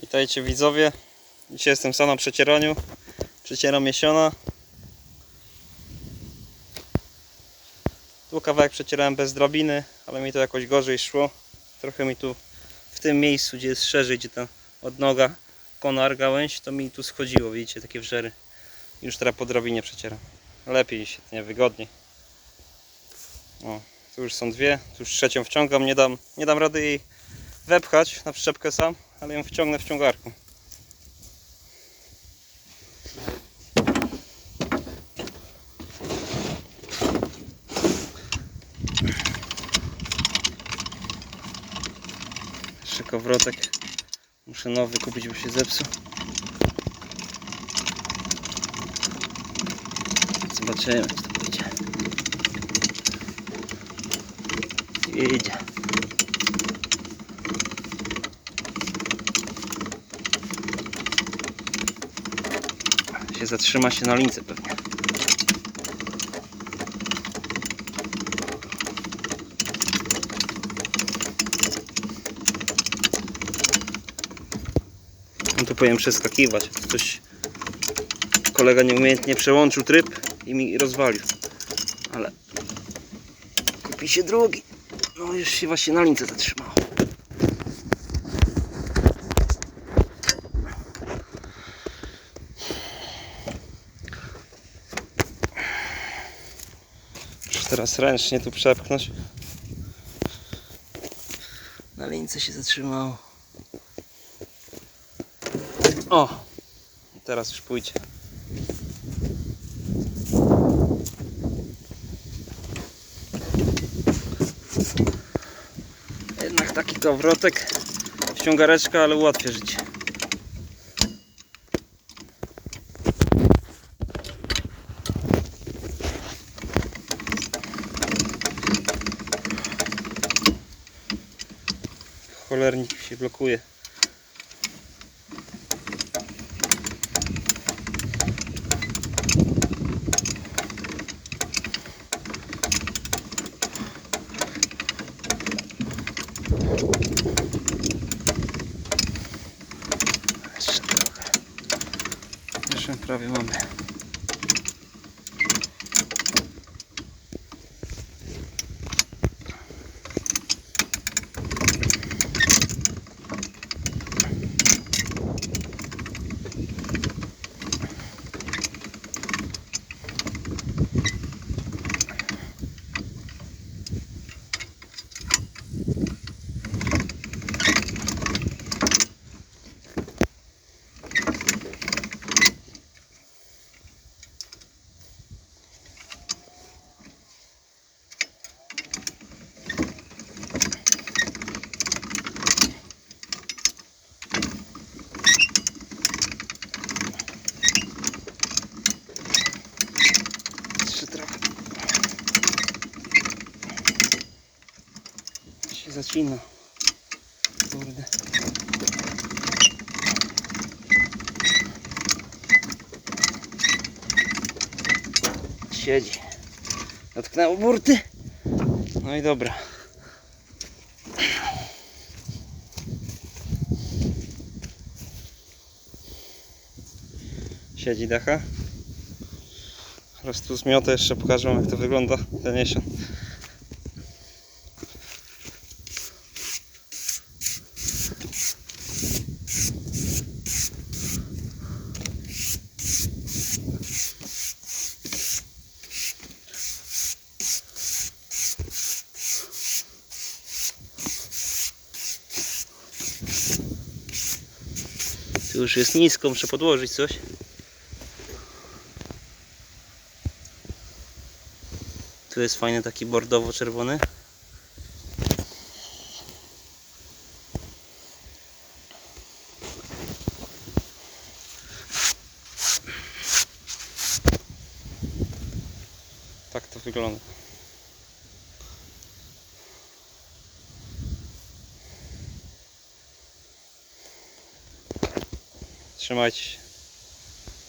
Witajcie widzowie. Dzisiaj jestem sam na przecieraniu. Przecieram jesiona. Tu kawałek przecierałem bez drabiny, ale mi to jakoś gorzej szło. Trochę mi tu w tym miejscu, gdzie jest szerzej, gdzie ta odnoga konar gałęź, to mi tu schodziło, widzicie, takie wrzery. Już teraz po drabinie przecieram. Lepiej się, nie wygodniej. O, tu już są dwie, tu już trzecią wciągam, nie dam, nie dam rady jej wepchać na przyczepkę sam, ale ją wciągnę w ciągarku. Jeszcze kowrotek. Muszę nowy kupić, bo się zepsuł. Zobaczymy, czy to wyjdzie. Idzie. Zatrzyma się na lince pewnie. No tu powinien przeskakiwać. Coś kolega nieumiejętnie przełączył tryb i mi rozwalił. Ale kupi się drugi. No już się właśnie na lince zatrzymało. Teraz ręcznie tu przepchnąć. Na lince się zatrzymało. O! Teraz już pójdzie. Jednak taki kowrotek, ściągareczka, ale ułatwia życie. Cholernik się blokuje. Jeszcze prawie mamy. Zacina. Kurde. Siedzi. Dotknęło burty. No i dobra. Siedzi decha. Teraz tu zmiotę jeszcze pokażę jak to wygląda ten jesion. Już jest nisko, muszę podłożyć coś. Tu jest fajny taki bordowo-czerwony. Tak to wygląda. Się.